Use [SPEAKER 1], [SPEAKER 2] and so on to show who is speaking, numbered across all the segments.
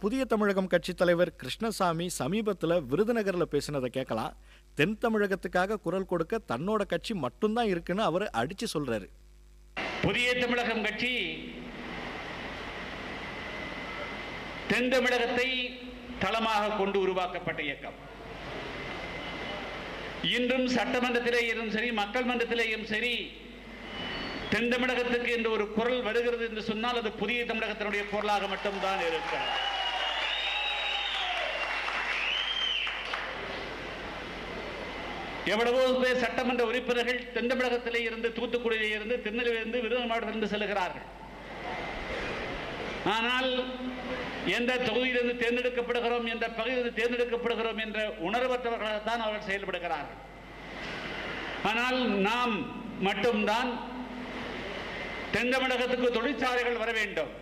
[SPEAKER 1] புதிய தமிழகம் கட்சித் தலைவர் கிருஷ்ணசாமி சமீபத்தில் விருதுநகரில் பேசினதை கேட்கலாம். தென் தமிழகத்துக்காக குரல் கொடுக்க தன்னோட கட்சி மட்டும்தான் இருக்குன்னு அவர் அடிச்சு சொல்றாரு.
[SPEAKER 2] புதிய தமிழகம் கட்சி தென் தமிழகத்தை தளமாக கொண்டு உருவாக்கப்பட்ட இயக்கம். இன்றும் சட்டமன்றத்திலேயும் சரி மக்கள் மன்றத்திலேயும் சரி தென் தமிழகத்துக்கு என்று ஒரு குரல் வருகிறது என்று சொன்னால் அது புதிய தமிழகத்தினுடைய குரலாக மட்டும்தான் இருக்கிறது. எவ்வளவோ பேர் சட்டமன்ற உறுப்பினர்கள் தென் தமிழகத்திலே இருந்து தூத்துக்குடியிலே இருந்து திருநெல்வேலியிலிருந்து விருதுநகர் மாவட்டத்திலிருந்து செல்கிறார்கள் ஆனால் எந்த தொகுதியிலிருந்து தேர்ந்தெடுக்கப்படுகிறோம் எந்த பகுதியிலிருந்து தேர்ந்தெடுக்கப்படுகிறோம் என்ற உணர்வற்றவர்களாகத்தான் அவர்கள் செயல்படுகிறார்கள். ஆனால் நாம் மட்டும்தான் தென் தமிழகத்துக்கு தொழிற்சாலைகள் வர வேண்டும்.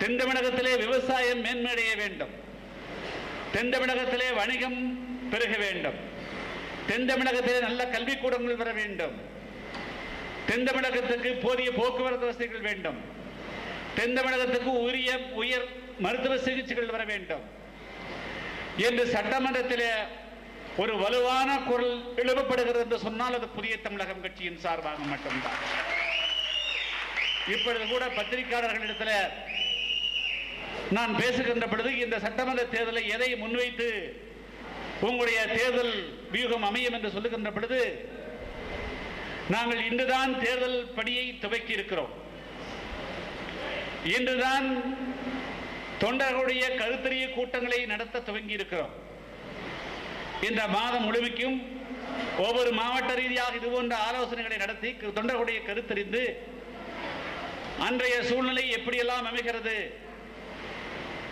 [SPEAKER 2] தென் தமிழகத்திலே விவசாயம் மேன்மையடைய வேண்டும். தென் தமிழகத்திலே வணிகம் பெருக வேண்டும். தென் தமிழகத்திலே நல்ல கல்விக்கூடங்கள் வர வேண்டும். தென் தமிழகத்துக்கு போதிய போக்குவரத்து வசதிகள் வேண்டும். தென் தமிழகத்துக்கு உரிய உயர் மருத்துவ சிகிச்சைகள் வர வேண்டும். என்று சட்டமன்றத்தில் ஒரு வலுவான குரல் எழுப்பப்படுகிறது என்று சொன்னால் அது புதிய தமிழகம் கட்சியின் சார்பாக மட்டும்தான். இப்பொழுது கூட பத்திரிகையாளர்களிடத்தில் நான் பேசுகின்ற பொழுது இந்த சட்டமன்ற தேர்தலை எதை முன்வைத்து உங்களுடைய தேர்தல் வியூகம் அமையும் என்று சொல்லுகின்ற பொழுது நாங்கள் இன்றுதான் தேர்தல் பணியை துவக்கி இருக்கிறோம் இன்றுதான் தொண்டர்களுடைய கருத்தறிய கூட்டங்களை நடத்த துவங்கி இருக்கிறோம் இந்த மாதம் முழுமைக்கும் ஒவ்வொரு மாவட்ட ரீதியாக இது போன்ற ஆலோசனைகளை நடத்தி தொண்டர்களுடைய கருத்தறிந்து அன்றைய சூழ்நிலை எப்படியெல்லாம் அமைகிறது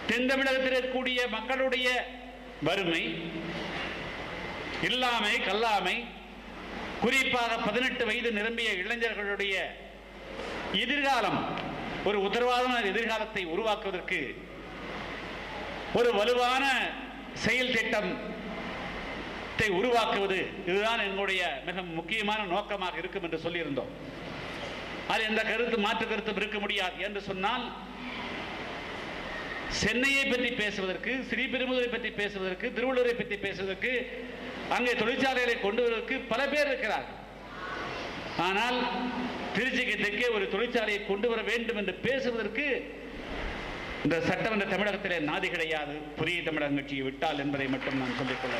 [SPEAKER 2] தென் தமிழகத்தில் இருக்கக்கூடிய மக்களுடைய வறுமை இல்லாமை கல்லாமை குறிப்பாக பதினெட்டு வயது நிரம்பிய இளைஞர்களுடைய எதிர்காலம் ஒரு உத்தரவாதமான எதிர்காலத்தை உருவாக்குவதற்கு ஒரு வலுவான செயல் திட்டத்தை உருவாக்குவது இதுதான் எங்களுடைய மிக முக்கியமான நோக்கமாக இருக்கும் என்று சொல்லியிருந்தோம். அது எந்த கருத்து மாற்று கருத்தும் இருக்க முடியாது என்று சொன்னால் சென்னையை பற்றி பேசுவதற்கு ஸ்ரீபெருமுதரை பற்றி பேசுவதற்கு திருவள்ளூரை பற்றி பேசுவதற்கு அங்கே தொழிற்சாலைகளை கொண்டு வருவதற்கு பல பேர் இருக்கிறார் ஆனால் திருச்சிக்கு தெற்கே ஒரு தொழிற்சாலையை கொண்டு வர வேண்டும் என்று பேசுவதற்கு இந்த சட்டமன்ற தமிழகத்திலே நாதி கிடையாது. புதிய தமிழகம் கட்சியை விட்டால் என்பதை மட்டும் நான் சொல்லிக் கொள்ள